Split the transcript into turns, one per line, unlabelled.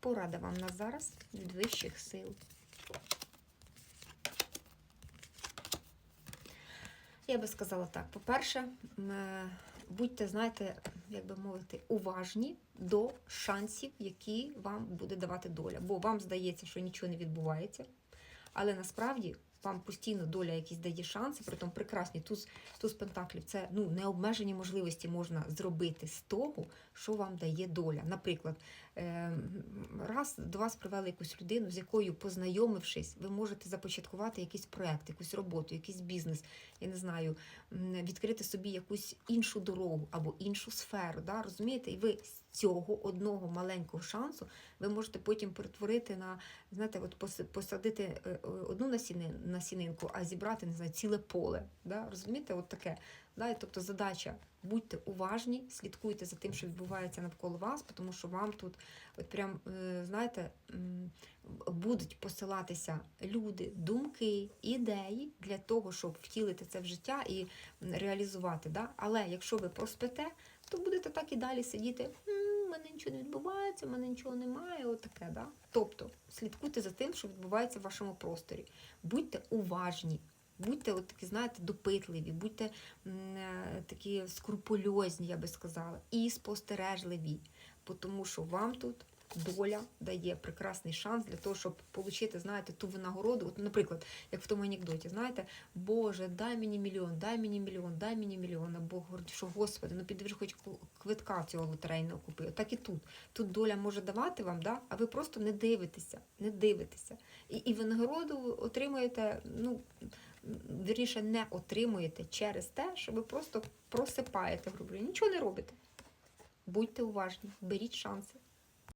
порада вам на зараз від вищих сил. Я би сказала так: по-перше, будьте, знаєте, як би мовити, уважні до шансів, які вам буде давати доля. Бо вам здається, що нічого не відбувається, але насправді вам постійно доля якісь дає шанси, при тому прекрасні туз, туз пентаклів. Це ну, необмежені можливості можна зробити з того, що вам дає доля. Наприклад, е, раз до вас привели якусь людину, з якою, познайомившись, ви можете започаткувати якийсь проект, якусь роботу, якийсь бізнес, я не знаю, відкрити собі якусь іншу дорогу або іншу сферу. Да? Розумієте? І ви з цього одного маленького шансу ви можете потім перетворити на, знаєте, от посадити е, е, одну насіни, насінинку, а зібрати, не знаю, ціле поле. Да? Розумієте, от таке. Да? Тобто задача будьте уважні, слідкуйте за тим, що відбувається навколо вас, тому що вам тут, от прям, е, знаєте, будуть посилатися люди, думки, ідеї для того, щоб втілити це в життя і реалізувати. Да? Але якщо ви проспите, то будете так і далі сидіти. У мене нічого не відбувається, в мене нічого немає. отаке, да? Тобто слідкуйте за тим, що відбувається в вашому просторі. Будьте уважні. Будьте от такі, знаєте, допитливі, будьте м, е, такі скрупульозні, я би сказала, і спостережливі, тому що вам тут доля дає прекрасний шанс для того, щоб отримати, знаєте, ту винагороду. От, наприклад, як в тому анекдоті, знаєте, Боже, дай мені мільйон, дай мені мільйон, дай мені мільйон. А Бог говорить, що Господи, ну піди вже хоч квитка цього лотерейного купи. Так і тут. Тут доля може давати вам, да? а ви просто не дивитеся, не дивитеся. І, і винагороду ви отримуєте, ну, вірніше, не отримуєте через те, що ви просто просипаєте, грубо нічого не робите. Будьте уважні, беріть шанси.